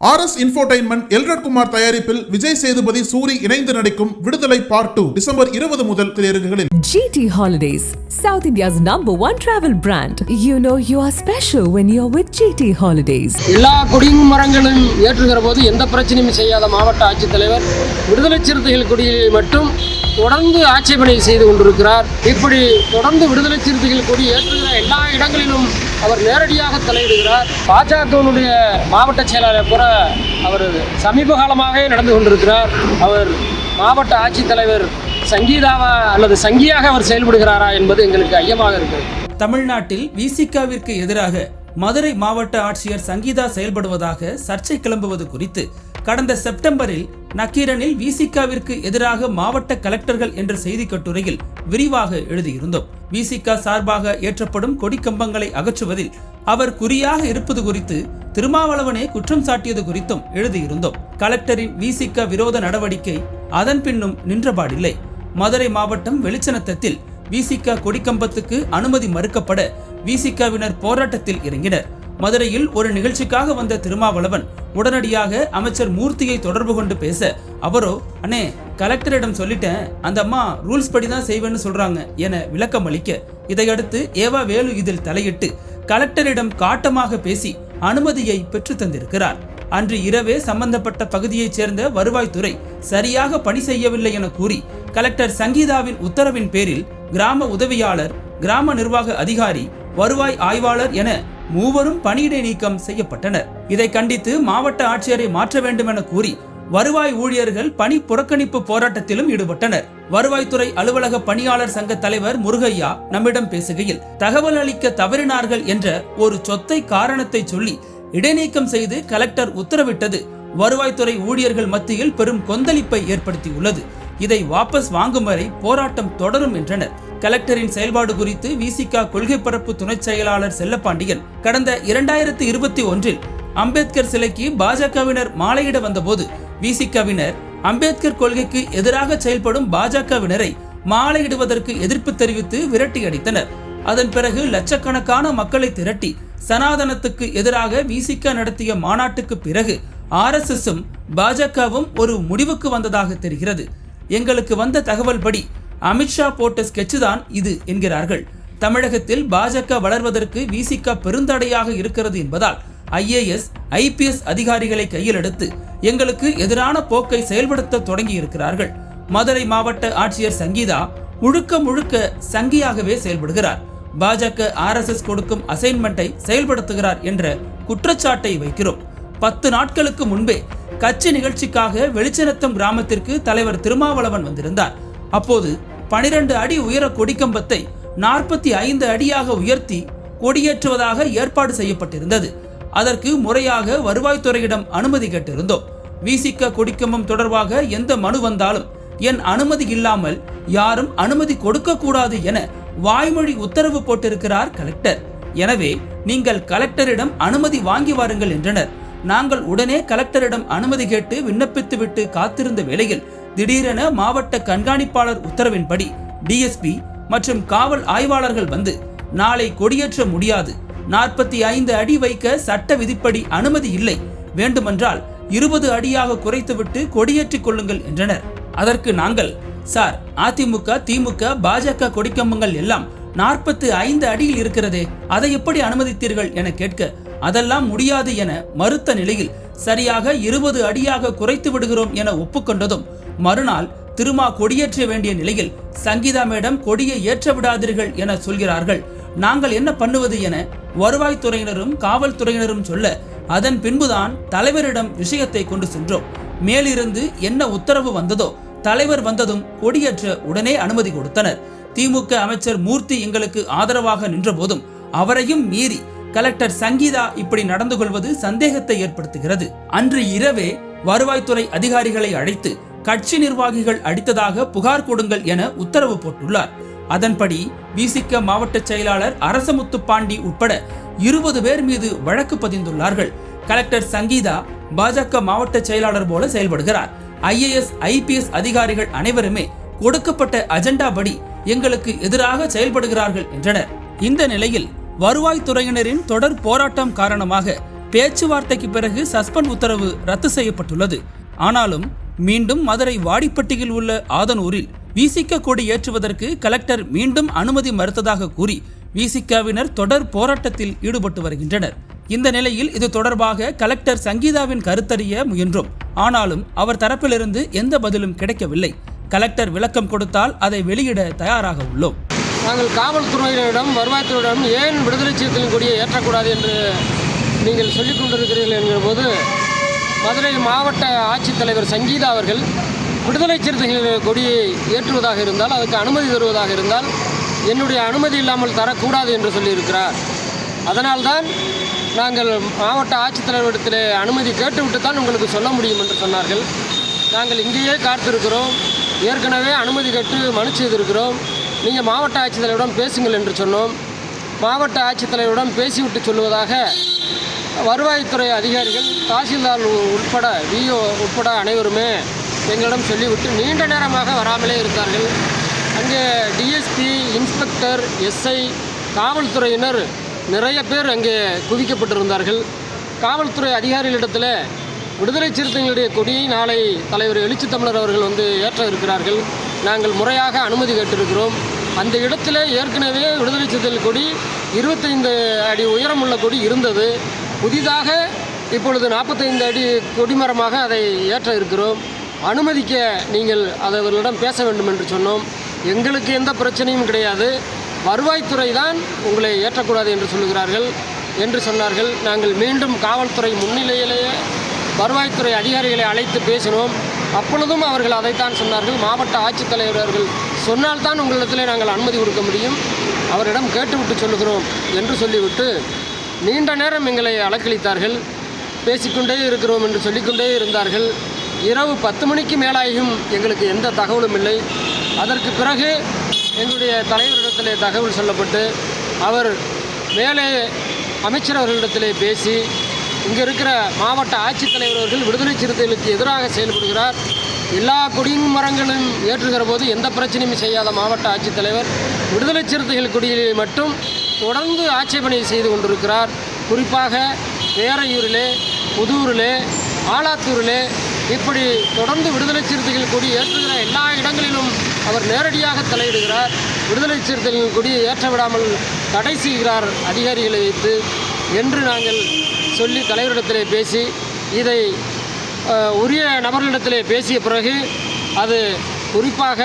R S infotainment Elred Kumar தயாரிப்பில் விஜய் சேதுபதி சூரி இணைந்து நடிக்கும் விடுதலை பார்ட் டூ டிசம்பர் இருபது முதல் திரையரங்குகளில் GT Holidays, South India's number one travel brand. You know you are special when you're with GT Holidays. எல்லா குடிமரங்களும் ஏற்றுகிற போது எந்த பிரச்சனையும் செய்யாத மாவட்ட ஆட்சித்தலைவர் விடுதலை சிறுத்தைகள் கொடியை மட்டும் தொடர்ந்து ஆட்சேபனை செய்து கொண்டிருக்கிறார். இப்படி தொடர்ந்து விடுதலை சிறுத்தைகள் கொடி ஏற்றுகிற எல்லா இடங்களிலும் அவர் நேரடியாக தலையிடுகிறார். பாஜகவினுடைய மாவட்ட செயலாளர் கூட அவர் சமீப காலமாகவே நடந்து கொண்டிருக்கிறார். அவர் மாவட்ட ஆட்சித்தலைவர் சங்கீதாவா அல்லது சங்கியாக அவர் செயல்படுகிறாரா என்பது எங்களுக்கு ஐயமாக இருக்கிறது. தமிழ்நாட்டில் விசிகாவிற்கு எதிராக மதுரை மாவட்ட ஆட்சியர் சங்கீதா செயல்படுவதாக சர்ச்சை கிளம்புவது குறித்து கடந்த செப்டம்பரில் நக்கீரனில் விசிகாவிற்கு எதிராக மாவட்ட கலெக்டர்கள் என்ற செய்தி கட்டுரையில் விரிவாக எழுதியிருந்தோம். விசிகா சார்பாக ஏற்றப்படும் கொடிக்கம்பங்களை அகற்றுவதில் அவர் குறியாக இருப்பது குறித்து திருமாவளவனே குற்றம் சாட்டியது குறித்தும் எழுதியிருந்தோம். கலெக்டரின் விசிகா விரோத நடவடிக்கை அதன் பின்னும் நின்றபாடில்லை. மதுரை மாவட்டம் வெளிச்சநத்தத்தில் விசிகா கொடிக்கம்பத்துக்கு அனுமதி மறுக்கப்பட விசிகாவினர் போராட்டத்தில் இறங்கினர். மதுரையில் ஒரு நிகழ்ச்சிக்காக வந்த திருமாவளவன் உடனடியாக அமைச்சர் மூர்த்தியை தொடர்பு கொண்டு பேச அவரோ அண்ணே கலெக்டரிடம் சொல்லிட்டேன். அந்த அம்மா ரூல்ஸ் படி தான் செய்வேன்னு சொல்றாங்க என விளக்கம் அளிக்க இதையடுத்து ஏவா வேலு இதில் தலையிட்டு கலெக்டரிடம் காட்டமாக பேசி அனுமதியை பெற்று தந்திருக்கிறார். அன்று இரவே சம்பந்தப்பட்ட பகுதியைச் சேர்ந்த வருவாய்த்துறை சரியாக பணி செய்யவில்லை என கூறி கலெக்டர் சங்கீதாவின் உத்தரவின் பேரில் கிராம உதவியாளர் கிராம நிர்வாக அதிகாரி வருவாய் ஆய்வாளர் என மூவரும் பணியிடை நீக்கம் செய்யப்பட்டனர். இதை கண்டித்து மாவட்ட ஆட்சியரை மாற்ற வேண்டும் என கூறி வருவாய் ஊழியர்கள் பணி புறக்கணிப்பு போராட்டத்திலும் ஈடுபட்டனர். வருவாய்த்துறை அலுவலக பணியாளர் சங்க தலைவர் முருகையா நம்மிடம் பேசுகையில் தகவல் அளிக்க தவறினார்கள் என்ற ஒரு சொத்தை காரணத்தை சொல்லி இடைநீக்கம் செய்து கலெக்டர் உத்தரவிட்டது. வருவாய்த்துறை ஊழியர்கள் மத்தியில் பெரும் கொந்தளிப்பை ஏற்படுத்தியுள்ளது. இதை வாபஸ் வாங்கும் வரை போராட்டம் தொடரும் என்றனர். கலெக்டரின் செயல்பாடு குறித்து விசிகா கொள்கை பரப்பு துணை செயலாளர் செல்லப்பாண்டியன் கடந்த இரண்டாயிரத்தி இருபத்தி ஒன்றில் அம்பேத்கர் சிலைக்கு பாஜகவினர் மாலையிட வந்தபோது விசிகவினர் அம்பேத்கர் கொள்கைக்கு எதிராக செயல்படும் பாஜகவினரை மாலையிடுவதற்கு எதிர்ப்பு தெரிவித்து விரட்டி அடித்தனர் அதன் பிறகு லட்சக்கணக்கான மக்களை திரட்டி சனாதனத்துக்கு எதிராக விசிக நடத்திய மாநாட்டுக்கு பிறகு ஆர்எஸ்எஸும் பாஜகவும் ஒரு முடிவுக்கு வந்ததாக தெரிகிறது. எங்களுக்கு வந்த தகவல் படி அமித்ஷா போட்ட ஸ்கெட்சு தான் இது என்கிறார்கள். தமிழகத்தில் பாஜக வளர்வதற்கு விசிக பெருந்தடையாக இருக்கிறது என்பதால் ஐஏஎஸ் ஐபிஎஸ் அதிகாரிகளை கையில் எடுத்து எங்களுக்கு எதிரான போக்கை செயல்படுத்த தொடங்கி இருக்கிறார்கள் மதுரை மாவட்ட ஆட்சியர் சங்கீதா முழுக்க முழுக்க சங்கியாகவே செயல்படுகிறார். பாஜக ஆர்எஸ்எஸ் கொடுக்கும் அசைன்மெண்ட்டை செயல்படுத்துகிறார் என்ற குற்றச்சாட்டை வைக்கிறோம். பத்து நாட்களுக்கு முன்பே கட்சி நிகழ்ச்சிக்காக வெளிச்சநத்தம் கிராமத்திற்கு தலைவர் திருமாவளவன் வந்திருந்தார். அப்போது பனிரெண்டு அடி உயர கொடிக்கம்பத்தை நாற்பத்தி ஐந்து அடியாக உயர்த்தி கொடியேற்றுவதாக ஏற்பாடு செய்யப்பட்டிருந்தது. அதற்கு முறையாக வருவாய்த்துறையிடம் அனுமதி கேட்டிருந்தோம். விசிக்க கொடிக்கம்பம் தொடர்பாக எந்த மனு வந்தாலும் என் அனுமதி இல்லாமல் யாரும் அனுமதி கொடுக்க கூடாது என வாய்மொழி உத்தரவு போட்டிருக்கிறார் கலெக்டர். எனவே நீங்கள் கலெக்டரிடம் அனுமதி வாங்கி வாருங்கள் என்றனர். நாங்கள் உடனே கலெக்டரிடம் அனுமதி கேட்டு விண்ணப்பித்துவிட்டு காத்திருந்த வேளையில் திடீரென மாவட்ட கண்காணிப்பாளர் உத்தரவின்படி டிஎஸ்பி மற்றும் காவல் ஆய்வாளர்கள் வந்து நாளை கொடியேற்ற முடியாது. நாற்பத்தி ஐந்து அடி வைக்க சட்ட விதிப்படி அனுமதி இல்லை. வேண்டுமென்றால் இருபது அடியாக குறைத்துவிட்டு கொடியேற்றிக் கொள்ளுங்கள் என்றனர். அதற்கு நாங்கள் சார் அதிமுக திமுக பாஜக கொடிக்கம்பங்கள் எல்லாம் நாற்பத்து ஐந்து அடியில் இருக்கிறதே அதை எப்படி அனுமதித்தீர்கள் என கேட்க அதெல்லாம் முடியாது என மறுத்த நிலையில் சரியாக இருபது அடியாக குறைத்து விடுகிறோம் என ஒப்புக்கொண்டதும் மறுநாள் திருமா கொடியேற்ற வேண்டிய நிலையில் சங்கீதா மேடம் கொடியை ஏற்ற விடாதீர்கள் என சொல்கிறார்கள். நாங்கள் என்ன பண்ணுவது என வருவாய்த்துறையினரும் காவல்துறையினரும் சொல்ல அதன் பின்புதான் தலைவரிடம் விஷயத்தை கொண்டு சென்றோம். மேலிருந்து என்ன உத்தரவு வந்ததோ தலைவர் வந்ததும் கொடியேற்ற உடனே அனுமதி கொடுத்தனர். திமுக அமைச்சர் மூர்த்தி எங்களுக்கு ஆதரவாக நின்றபோதும் அவரையும் மீறி கலெக்டர் சங்கீதா இப்படி நடந்து கொள்வது சந்தேகத்தை ஏற்படுத்துகிறது. அன்று இரவே வருவாய்த்துறை அதிகாரிகளை அழைத்து கட்சி நிர்வாகிகள் அடித்ததாக புகார் கொடுங்கள் என உத்தரவு போட்டுள்ளார். அதன்படி விசிக மாவட்ட செயலாளர் அரசமுத்து பாண்டி உட்பட இருபது பேர் மீது வழக்கு பதிந்துள்ளார்கள். கலெக்டர் சங்கீதா பாஜக மாவட்ட செயலாளர் போல செயல்படுகிறார். ஐஏஎஸ் ஐபிஎஸ் அதிகாரிகள் அனைவருமே கொடுக்கப்பட்ட அஜெண்டா படி எங்களுக்கு எதிராக செயல்படுகிறார்கள் என்றனர். இந்த நிலையில் வருவாய்த்துறையினரின் தொடர் போராட்டம் காரணமாக பேச்சுவார்த்தைக்கு பிறகு சஸ்பெண்ட் உத்தரவு ரத்து செய்யப்பட்டுள்ளது. ஆனாலும் மீண்டும் மதுரை வாடிப்பட்டியில் உள்ள ஆதனூரில் விசிக கொடி ஏற்றுவதற்கு கலெக்டர் மீண்டும் அனுமதி மறுத்ததாக கூறி விசிகாவினர் தொடர் போராட்டத்தில் ஈடுபட்டு வருகின்றனர். இந்த நிலையில் இது தொடர்பாக கலெக்டர் சங்கீதாவின் கருத்தறிய முயன்றோம். ஆனாலும் அவர் தரப்பிலிருந்து எந்த பதிலும் கிடைக்கவில்லை. கலெக்டர் விளக்கம் கொடுத்தால் அதை வெளியிட தயாராக உள்ளோம். நாங்கள் காவல்துறையினரிடம் வருவாய்த்துறையிடம் ஏன் விடுதலை சிறுத்தைகளின் கொடியை ஏற்றக்கூடாது என்று நீங்கள் சொல்லிக் கொண்டிருக்கிறீர்கள் என்கிற போது மதுரை மாவட்ட ஆட்சித்தலைவர் சங்கீதா அவர்கள் விடுதலை சிறுத்தைகள் கொடியை ஏற்றுவதாக இருந்தால் அதுக்கு அனுமதி தருவதாக இருந்தால் என்னுடைய அனுமதி இல்லாமல் தரக்கூடாது என்று சொல்லியிருக்கிறார். அதனால்தான் நாங்கள் மாவட்ட ஆட்சித்தலைவரிடத்தில் அனுமதி கேட்டுவிட்டு தான் உங்களுக்கு சொல்ல முடியும் என்று சொன்னார்கள். நாங்கள் இங்கேயே காத்திருக்கிறோம். ஏற்கனவே அனுமதி கேட்டு மனு செய்திருக்கிறோம். நீங்கள் மாவட்ட ஆட்சித்தலைவரிடம் பேசுங்கள் என்று சொன்னோம். மாவட்ட ஆட்சித்தலைவரிடம் பேசிவிட்டு சொல்லுவதாக வருவாய்த்துறை அதிகாரிகள் தாசில்தார் உட்பட விஓ உட்பட அனைவருமே எங்களிடம் சொல்லிவிட்டு நீண்ட நேரமாக வராமலே இருந்தார்கள். அங்கே டிஎஸ்பி இன்ஸ்பெக்டர் எஸ்ஐ காவல்துறையினர் நிறைய பேர் அங்கே குவிக்கப்பட்டிருந்தார்கள். காவல்துறை அதிகாரிகளிடத்தில் விடுதலை சிறுத்தைகளுடைய கொடியை நாளை தலைவர் எழுச்சி தமிழர் அவர்கள் வந்து ஏற்ற இருக்கிறார்கள். நாங்கள் முறையாக அனுமதி கேட்டிருக்கிறோம். அந்த இடத்துல ஏற்கனவே விடுதலை சிறுத்தைகள் கொடி இருபத்தைந்து அடி உயரமுள்ள கொடி இருந்தது. புதிதாக இப்பொழுது நாற்பத்தைந்து அடி கொடிமரமாக அதை ஏற்ற இருக்கிறோம். அனுமதிக்க நீங்கள் அதை அவர்களிடம் பேச வேண்டும் என்று சொன்னோம். எங்களுக்கு எந்த பிரச்சனையும் கிடையாது. வருவாய்த்துறை தான் உங்களை ஏற்றக்கூடாது என்று சொல்லுகிறார்கள் என்று சொன்னார்கள். நாங்கள் மீண்டும் காவல்துறை முன்னிலையிலேயே வருவாய்த்துறை அதிகாரிகளை அழைத்து பேசினோம். அப்பொழுதும் அவர்கள் அதைத்தான் சொன்னார்கள். மாவட்ட ஆட்சித்தலைவர்கள் அவர்கள் சொன்னால்தான் உங்களிடத்திலே நாங்கள் அனுமதி கொடுக்க முடியும். அவரிடம் கேட்டுவிட்டு சொல்லுகிறோம் என்று சொல்லிவிட்டு நீண்ட நேரம் எங்களை அலக்களித்தார்கள் பேசிக்கொண்டே இருக்கிறோம் என்று சொல்லிக்கொண்டே இருந்தார்கள். இரவு பத்து மணிக்கு மேலாகியும் எங்களுக்கு எந்த தகவலும் இல்லை. அதற்கு பிறகு எங்களுடைய தலைவரிடத்திலே தகவல் சொல்லப்பட்டு அவர் மேலே அமைச்சர் அவர்களிடத்திலே பேசி இங்கே இருக்கிற மாவட்ட ஆட்சித்தலைவர் அவர்கள் விடுதலை சிறுத்தைகளுக்கு எதிராக செயல்படுகிறார். எல்லா கொடியும் மரங்களும் ஏற்றுகிற போது எந்த பிரச்சனையும் செய்யாத மாவட்ட ஆட்சித்தலைவர் விடுதலை சிறுத்தைகள் கொடியை மட்டும் தொடர்ந்து ஆட்சேபனை செய்து கொண்டிருக்கிறார். குறிப்பாக பேரையூரிலே புதூரிலே ஆலாத்தூரிலே இப்படி தொடர்ந்து விடுதலை சிறுத்தைகள் கொடி ஏற்றுகிற எல்லா இடங்களிலும் அவர் நேரடியாக தலையிடுகிறார். விடுதலை சிறுத்தைகள் கொடியை ஏற்ற விடாமல் தடை செய்கிறார் அதிகாரிகளை வைத்து. என்று நாங்கள் சொல்லி தலைவரிடத்திலே பேசி இதை உரிய நபர்களிடத்திலே பேசிய பிறகு அது குறிப்பாக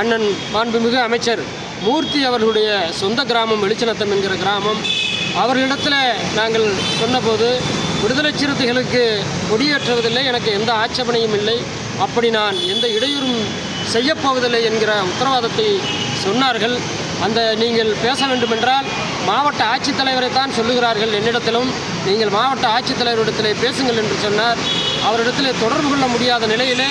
அண்ணன் மாண்புமிகு அமைச்சர் மூர்த்தி அவர்களுடைய சொந்த கிராமம் வெளிச்சநத்தம் என்கிற கிராமம். அவர்களிடத்தில் நாங்கள் சொன்னபோது விடுதலை சிறுத்தைகளுக்கு கொடியேற்றுவதில்லை எனக்கு எந்த ஆட்சேபனையும் இல்லை. அப்படி நான் எந்த இடையூறும் செய்யப்போவதில்லை என்கிற உத்தரவாதத்தை சொன்னார்கள். அந்த நீங்கள் பேச வேண்டுமென்றால் மாவட்ட ஆட்சித்தலைவரை தான் சொல்லுகிறார்கள் என்னிடத்திலும். நீங்கள் மாவட்ட ஆட்சித்தலைவரிடத்தில் பேசுங்கள் என்று சொன்னார். அவரிடத்திலே தொடர்பு கொள்ள முடியாத நிலையிலே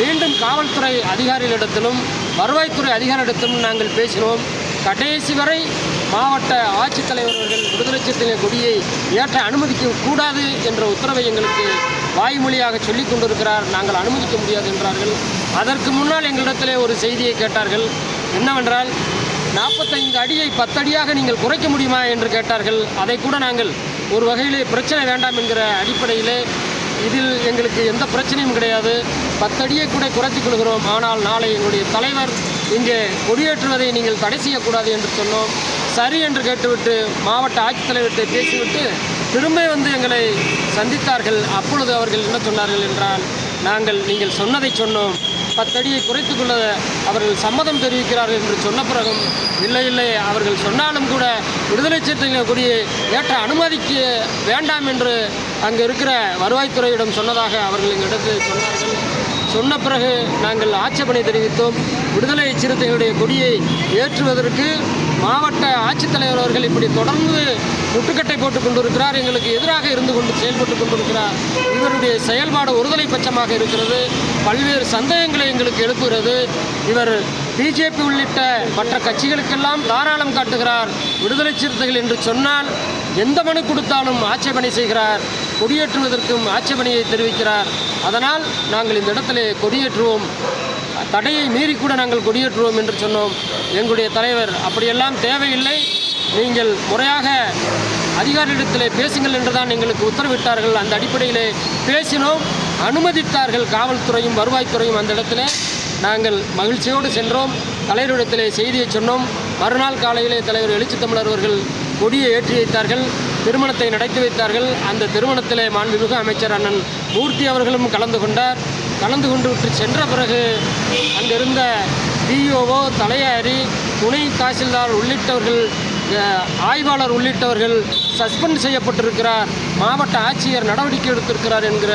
மீண்டும் காவல்துறை அதிகாரிகளிடத்திலும் வருவாய்த்துறை அதிகாரியிடத்திலும் நாங்கள் பேசினோம். கடைசி வரை மாவட்ட ஆட்சித்தலைவர் அவர்கள் விடுதலை சிறுத்தைகள் கொடியை ஏற்ற அனுமதிக்க கூடாது என்ற உத்தரவை எங்களுக்கு வாய்மொழியாக சொல்லிக் கொண்டிருக்கிறார். நாங்கள் அனுமதிக்க முடியாது என்றார்கள். அதற்கு முன்னால் எங்களிடத்திலே ஒரு செய்தியை கேட்டார்கள். என்னவென்றால் நாற்பத்தைந்து அடியை பத்தடியாக நீங்கள் குறைக்க முடியுமா என்று கேட்டார்கள். அதை கூட நாங்கள் ஒரு வகையிலே பிரச்சனை வேண்டாம் என்கிற அடிப்படையிலே இதில் எங்களுக்கு எந்த பிரச்சனையும் கிடையாது. பத்தடியை கூட குறைத்துக் கொள்கிறோம். ஆனால் நாளை எங்களுடைய தலைவர் இங்கே கொடியேற்றுவதை நீங்கள் தடை செய்யக்கூடாது என்று சொன்னோம். சரி என்று கேட்டுவிட்டு மாவட்ட ஆட்சித்தலைவர்கிட்ட பேசிவிட்டு திரும்ப வந்து எங்களை சந்தித்தார்கள். அப்பொழுது அவர்கள் என்ன சொன்னார்கள் என்றால் நாங்கள் நீங்கள் சொன்னதை சொன்னோம். பத்தடியை குறைத்துக் கொள்ள அவர்கள் சம்மதம் தெரிவிக்கிறார்கள் என்று சொன்ன பிறகும் இல்லை இல்லை அவர்கள் சொன்னாலும் கூட விடுதலை சிறுத்தைகள் கொடியை ஏற்ற அனுமதிக்க வேண்டாம் என்று அங்கே இருக்கிற வருவாய்த்துறையிடம் சொன்னதாக அவர்கள் எங்களிடத்தில் சொன்னார்கள். சொன்ன பிறகு நாங்கள் ஆட்சேபனை தெரிவித்தோம். விடுதலை சிறுத்தைகளுடைய கொடியை ஏற்றுவதற்கு மாவட்ட ஆட்சித்தலைவர் அவர்கள் இப்படி தொடர்ந்து முட்டுக்கட்டை போட்டுக் கொண்டிருக்கிறார். எங்களுக்கு எதிராக இருந்து கொண்டு செயல்பட்டு கொண்டிருக்கிறார். இவருடைய செயல்பாடு ஒருதலை பட்சமாக இருக்கிறது. பல்வேறு சந்தேகங்களை எங்களுக்கு எழுப்புகிறது. இவர் பிஜேபி உள்ளிட்ட மற்ற கட்சிகளுக்கெல்லாம் தாராளம் காட்டுகிறார். விடுதலை சிறுத்தைகள் என்று சொன்னால் எந்த மனு கொடுத்தாலும் ஆட்சேபனை செய்கிறார் கொடியேற்றுவதற்கும் ஆட்சேபனையை தெரிவிக்கிறார். அதனால் நாங்கள் இந்த இடத்திலே கொடியேற்றுவோம். தடையை மீறி கூட நாங்கள் கொடியேற்றுவோம் என்று சொன்னோம். எங்களுடைய தலைவர் அப்படியெல்லாம் தேவையில்லை. நீங்கள் முறையாக அதிகாரிகளிடத்திலே பேசுங்கள் என்றுதான் எங்களுக்கு உத்தரவிட்டார்கள். அந்த அடிப்படையிலே பேசினோம். அனுமதித்தார்கள் காவல்துறையும் வருவாய்த்துறையும் அந்த இடத்துல. நாங்கள் மகிழ்ச்சியோடு சென்றோம். தலைவரிடத்திலே செய்தியை சொன்னோம். மறுநாள் காலையிலே தலைவர் எழுச்சி தமிழர் அவர்கள் கொடியை ஏற்றி வைத்தார்கள் திருமணத்தை நடத்தி வைத்தார்கள். அந்த திருமணத்திலே மாண்புமிகு அமைச்சர் அண்ணன் மூர்த்தி அவர்களும் கலந்து கொண்டார். கலந்து கொண்டு விட்டு சென்ற பிறகு அங்கிருந்த டிஓஓ தலையாரி துணை தாசில்தார் உள்ளிட்டவர்கள் ஆய்வாளர் உள்ளிட்டவர்கள் சஸ்பெண்ட் செய்யப்பட்டிருக்கிறார். மாவட்ட ஆட்சியர் நடவடிக்கை எடுத்திருக்கிறார் என்கிற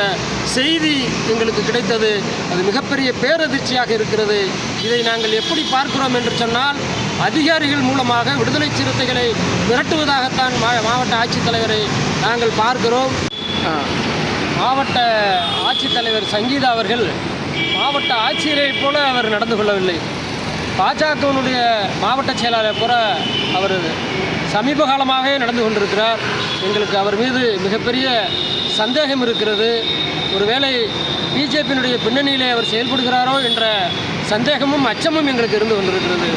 செய்தி எங்களுக்கு கிடைத்தது. அது மிகப்பெரிய பேரதிர்ச்சியாக இருக்கிறது. இதை நாங்கள் எப்படி பார்க்கிறோம் என்று சொன்னால் அதிகாரிகள் மூலமாக விடுதலை சிறுத்தைகளை மிரட்டுவதாகத்தான் மா- மாவட்ட ஆட்சித்தலைவரை நாங்கள் பார்க்கிறோம். மாவட்ட ஆட்சித்தலைவர் சங்கீதா அவர்கள் மாவட்ட ஆட்சியரைப் போல அவர் நடந்து கொள்ளவில்லை. பாஜகவினுடைய மாவட்ட செயலாளர் போல அவர் சமீப காலமாகவே நடந்து கொண்டிருக்கிறார். எங்களுக்கு அவர் மீது மிகப்பெரிய சந்தேகம் இருக்கிறது. ஒருவேளை பிஜேபியினுடைய பின்னணியிலே அவர் செயல்படுகிறாரோ என்ற சந்தேகமும் அச்சமும் எங்களுக்கு இருந்து கொண்டிருக்கிறது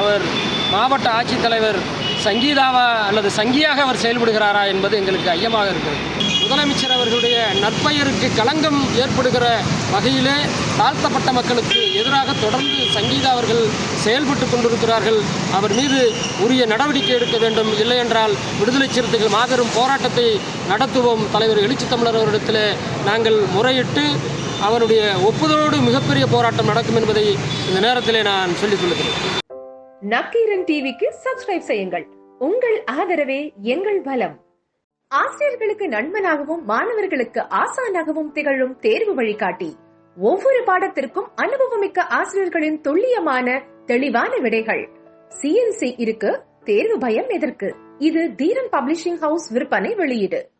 அவர் மாவட்ட ஆட்சித்தலைவர் சங்கீதாவா அல்லது சங்கியாக அவர் செயல்படுகிறாரா என்பது எங்களுக்கு ஐயமாக இருக்கிறது. முதலமைச்சர் அவர்களுடைய நற்பெயருக்கு களங்கம் ஏற்படுகிற வகையிலே தாழ்த்தப்பட்ட மக்களுக்கு எதிராக தொடர்ந்து சங்கீதா அவர்கள் செயல்பட்டு கொண்டிருக்கிறார்கள். அவர் மீது உரிய நடவடிக்கை எடுக்க வேண்டும். இல்லையென்றால் விடுதலை சிறுத்தைகள் மாபெரும் போராட்டத்தை நடத்துவோம். தலைவர் எழுச்சி தமிழர் அவரிடத்தில் நாங்கள் முறையிட்டு அவருடைய ஒப்புதலோடு மிகப்பெரிய போராட்டம் நடக்கும் என்பதை இந்த நேரத்திலே நான் சொல்லிக் கொள்கிறேன். நக்கீரன் டிவிக்கு சப்ஸ்கிரைப் செய்யுங்கள். உங்கள் ஆதரவே எங்கள் பலம் ஆசிரியர்களுக்கு நண்பனாகவும் மாணவர்களுக்கு ஆசானாகவும் திகழும் தேர்வு வழிகாட்டி. ஒவ்வொரு பாடத்திற்கும் அனுபவமிக்க ஆசிரியர்களின் துல்லியமான தெளிவான விடைகள். சிஎன்சி இருக்கு தேர்வு பயம் எதற்கு? இது தீரன் பப்ளிஷிங் ஹவுஸ் விற்பனை வெளியீடு.